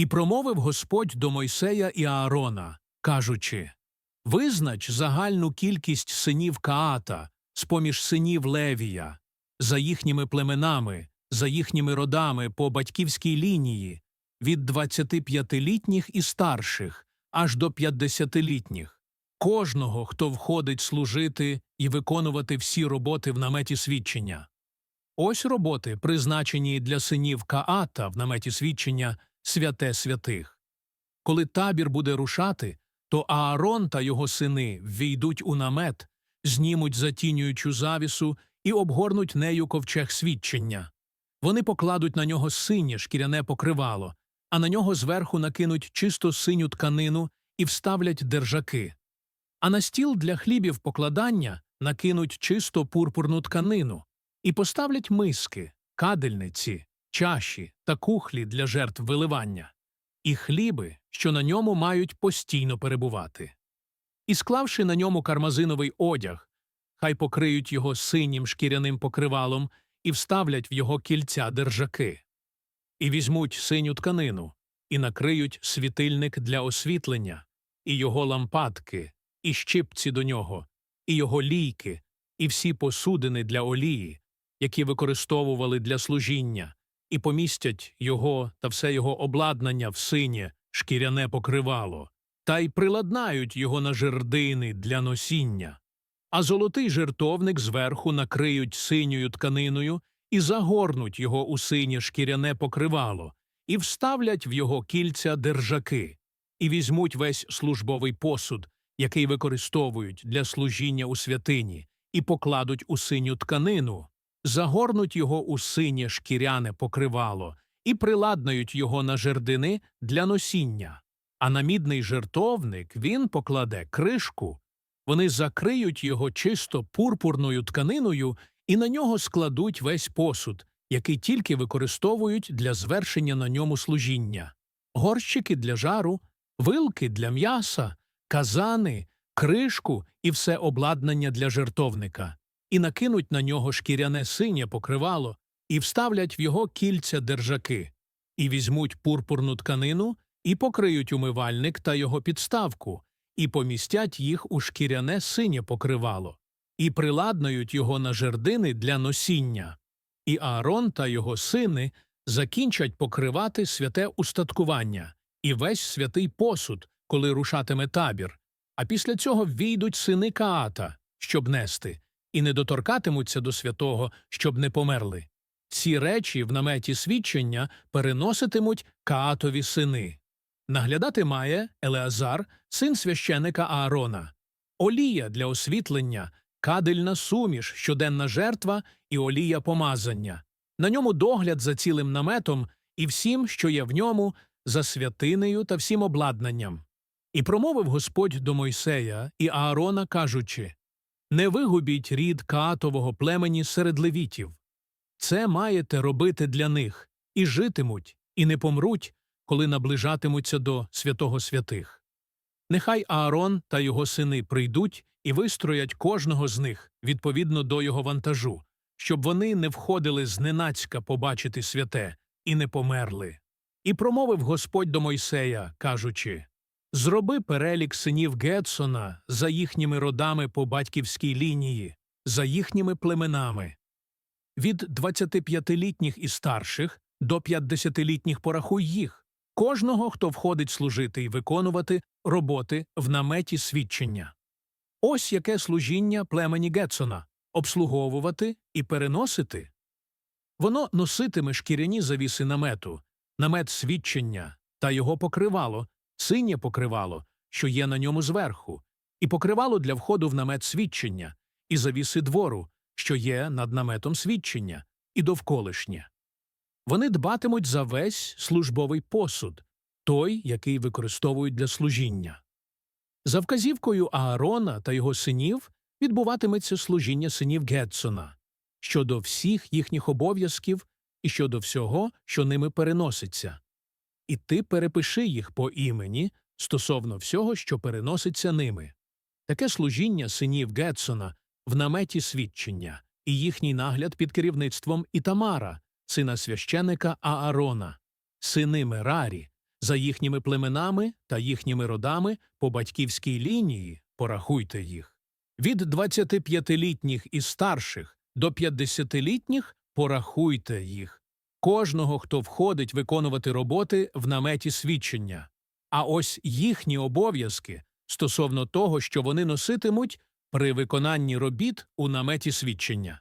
І промовив Господь до Мойсея і Аарона, кажучи Визнач загальну кількість синів Каата з поміж синів Левія, за їхніми племенами, за їхніми родами по батьківській лінії, від 25-літніх і старших аж до 50-літніх, кожного, хто входить служити і виконувати всі роботи в наметі свідчення. Ось роботи, призначені для синів Каата в наметі свідчення святе святих. Коли табір буде рушати, то Аарон та його сини ввійдуть у намет, знімуть затінюючу завісу і обгорнуть нею ковчег свідчення. Вони покладуть на нього синє шкіряне покривало, а на нього зверху накинуть чисто синю тканину і вставлять держаки. А на стіл для хлібів покладання накинуть чисто пурпурну тканину і поставлять миски, кадельниці, чаші та кухлі для жертв виливання, і хліби, що на ньому мають постійно перебувати. І склавши на ньому кармазиновий одяг, хай покриють його синім шкіряним покривалом і вставлять в його кільця держаки. І візьмуть синю тканину, і накриють світильник для освітлення, і його лампадки, і щипці до нього, і його лійки, і всі посудини для олії, які використовували для служіння, і помістять його та все його обладнання в синє, шкіряне покривало, та й приладнають його на жердини для носіння. А золотий жертовник зверху накриють синьою тканиною і загорнуть його у синє шкіряне покривало, і вставлять в його кільця держаки, і візьмуть весь службовий посуд, який використовують для служіння у святині, і покладуть у синю тканину, загорнуть його у синє шкіряне покривало і приладнають його на жердини для носіння. А на мідний жертовник він покладе кришку, вони закриють його чисто пурпурною тканиною і на нього складуть весь посуд, який тільки використовують для звершення на ньому служіння. Горщики для жару, вилки для м'яса, казани, кришку і все обладнання для жертовника, і накинуть на нього шкіряне синє покривало, і вставлять в його кільця держаки, і візьмуть пурпурну тканину, і покриють умивальник та його підставку, і помістять їх у шкіряне синє покривало, і приладнають його на жердини для носіння. І Аарон та його сини закінчать покривати святе устаткування і весь святий посуд, коли рушатиме табір, а після цього війдуть сини Каата, щоб нести, і не доторкатимуться до святого, щоб не померли. Ці речі в наметі свідчення переноситимуть Каатові сини. Наглядати має Елеазар, син священика Аарона, олія для освітлення, кадильна суміш, щоденна жертва і олія помазання. На ньому догляд за цілим наметом і всім, що є в ньому, за святинею та всім обладнанням. І промовив Господь до Мойсея і Аарона, кажучи Не вигубіть рід Каатового племені серед левітів. Це маєте робити для них, і житимуть, і не помруть, коли наближатимуться до святого святих. Нехай Аарон та його сини прийдуть і вистроять кожного з них відповідно до його вантажу, щоб вони не входили зненацька побачити святе і не померли. І промовив Господь до Мойсея, кажучи Зроби перелік синів Гетсона за їхніми родами по батьківській лінії, за їхніми племенами. Від 25-літніх і старших до 50-літніх порахуй їх, кожного, хто входить служити і виконувати роботи в наметі свідчення. Ось яке служіння племені Гетсона обслуговувати і переносити. Воно носитиме шкіряні завіси намету, намет свідчення та його покривало, синє покривало, що є на ньому зверху, і покривало для входу в намет свідчення, і завіси двору, що є над наметом свідчення, і довколишнє. Вони дбатимуть за весь службовий посуд, той, який використовують для служіння. За вказівкою Аарона та його синів відбуватиметься служіння синів Гетсона щодо всіх їхніх обов'язків і щодо всього, що ними переноситься. І ти перепиши їх по імені стосовно всього, що переноситься ними. Таке служіння синів Гетсона в наметі свідчення і їхній нагляд під керівництвом Ітамара, сина священика Аарона, сини Мерарі, за їхніми племенами та їхніми родами по батьківській лінії порахуйте їх. Від 25-літніх і старших до 50-літніх порахуйте їх. Кожного, хто входить виконувати роботи в наметі свідчення. А ось їхні обов'язки стосовно того, що вони носитимуть при виконанні робіт у наметі свідчення.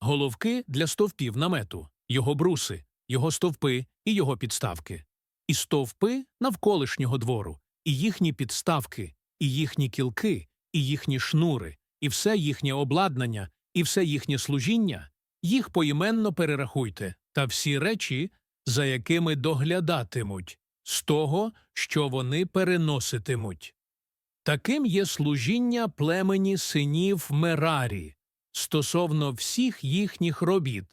Головки для стовпів намету, його бруси, його стовпи і його підставки. І стовпи навколишнього двору, і їхні підставки, і їхні кілки, і їхні шнури, і все їхнє обладнання, і все їхнє служіння, їх поіменно перерахуйте, та всі речі, за якими доглядатимуть, з того, що вони переноситимуть. Таким є служіння племені синів Мерарі стосовно всіх їхніх робіт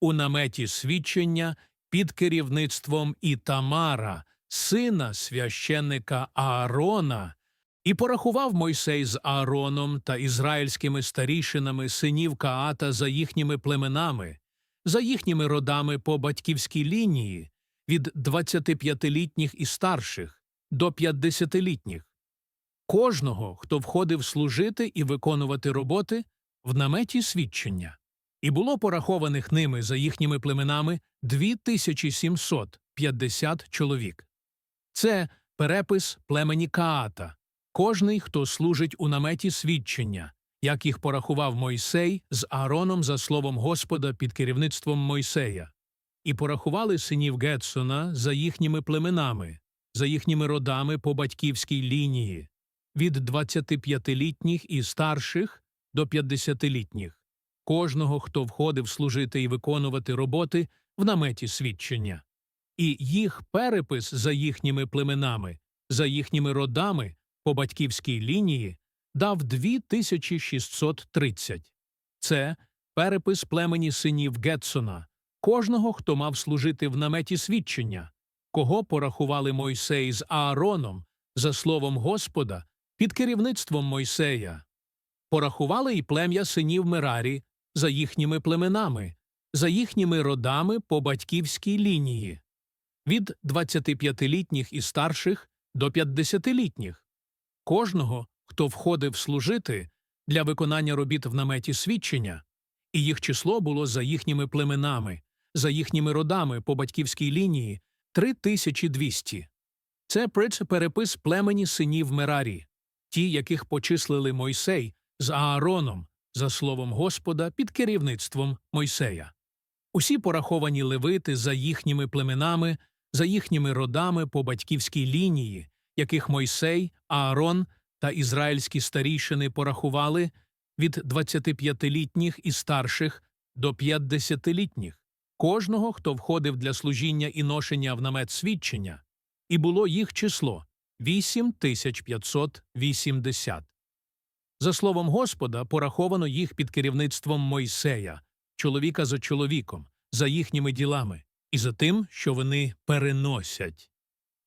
у наметі свідчення під керівництвом Ітамара, сина священника Аарона, і порахував Мойсей з Аароном та ізраїльськими старішинами синів Каата за їхніми племенами, за їхніми родами по батьківській лінії від 25-літніх і старших до 50-літніх. Кожного, хто входив служити і виконувати роботи в наметі свідчення. І було порахованих ними за їхніми племенами 2750 чоловік. Це перепис племені Каата, кожний, хто служить у наметі свідчення, як їх порахував Мойсей з Аароном за словом Господа під керівництвом Мойсея, і порахували синів Гетсона за їхніми племенами, за їхніми родами по батьківській лінії, від 25-літніх і старших до 50-літніх, кожного, хто входив служити і виконувати роботи в наметі свідчення, і їх перепис за їхніми племенами, за їхніми родами по батьківській лінії дав 2630. Це перепис племені синів Гетсона, кожного, хто мав служити в наметі свідчення, кого порахували Мойсей з Аароном за словом Господа під керівництвом Мойсея. Порахували й плем'я синів Мерарі за їхніми племенами, за їхніми родами по батьківській лінії від 25-літніх і старших до 50-літніх. Кожного, хто входив служити для виконання робіт в наметі свідчення, і їх число було за їхніми племенами, за їхніми родами по батьківській лінії 3200. Це перепис племені синів Мерарі, ті, яких почислили Мойсей з Аароном за словом Господа під керівництвом Мойсея. Усі пораховані левити за їхніми племенами, за їхніми родами по батьківській лінії, яких Мойсей, Аарон та ізраїльські старішини порахували від 25-літніх і старших до 50-літніх, кожного, хто входив для служіння і ношення в намет свідчення, і було їх число 8580. За словом Господа, пораховано їх під керівництвом Мойсея, чоловіка за чоловіком, за їхніми ділами, і за тим, що вони переносять.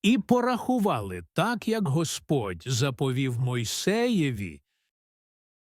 І порахували так, як Господь заповів Мойсеєві